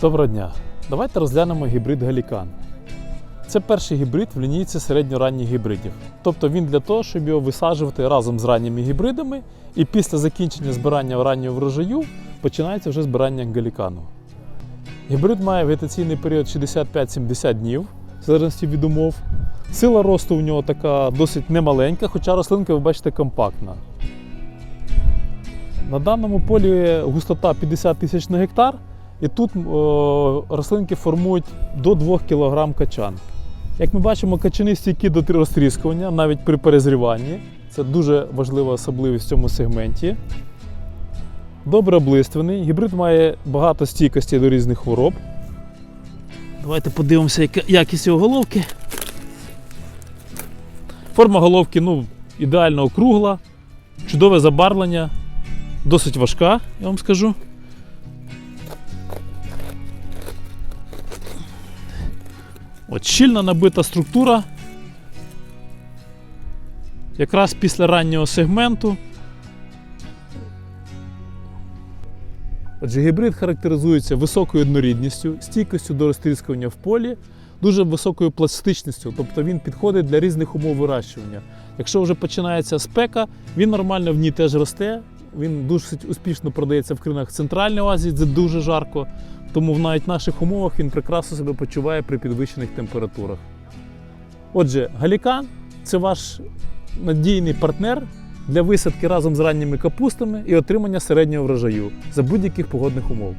Доброго дня! Давайте розглянемо гібрид Галікан. Це перший гібрид в лінійці середньоранніх гібридів. Тобто він для того, щоб його висаджувати разом з ранніми гібридами, і після закінчення збирання раннього врожаю починається вже збирання галікану. Гібрид має вегетаційний період 65-70 днів, в залежності від умов. Сила росту у нього така досить немаленька, хоча рослинка, ви бачите, компактна. На даному полі густота 50 тисяч на гектар, і тут о, рослинки формують до 2 кг качан. Як ми бачимо, качани стійкі до розтріскування навіть при перезріванні. Це дуже важлива особливість в цьому сегменті. Добре облиствений. Гібрид має багато стійкості до різних хвороб. Давайте подивимося, яка якість його головки. Форма головки ну, ідеально округла, чудове забарвлення, досить важка, я вам скажу. От щільно набита структура. Якраз після раннього сегменту. Отже, гібрид характеризується високою однорідністю, стійкістю до розтріскування в полі, дуже високою пластичністю, тобто він підходить для різних умов вирощування. Якщо вже починається спека, він нормально в ній теж росте. Він досить успішно продається в країнах Центральної Азії, де дуже жарко. Тому в навіть наших умовах він прекрасно себе почуває при підвищених температурах. Отже, галікан це ваш надійний партнер для висадки разом з ранніми капустами і отримання середнього врожаю за будь-яких погодних умов.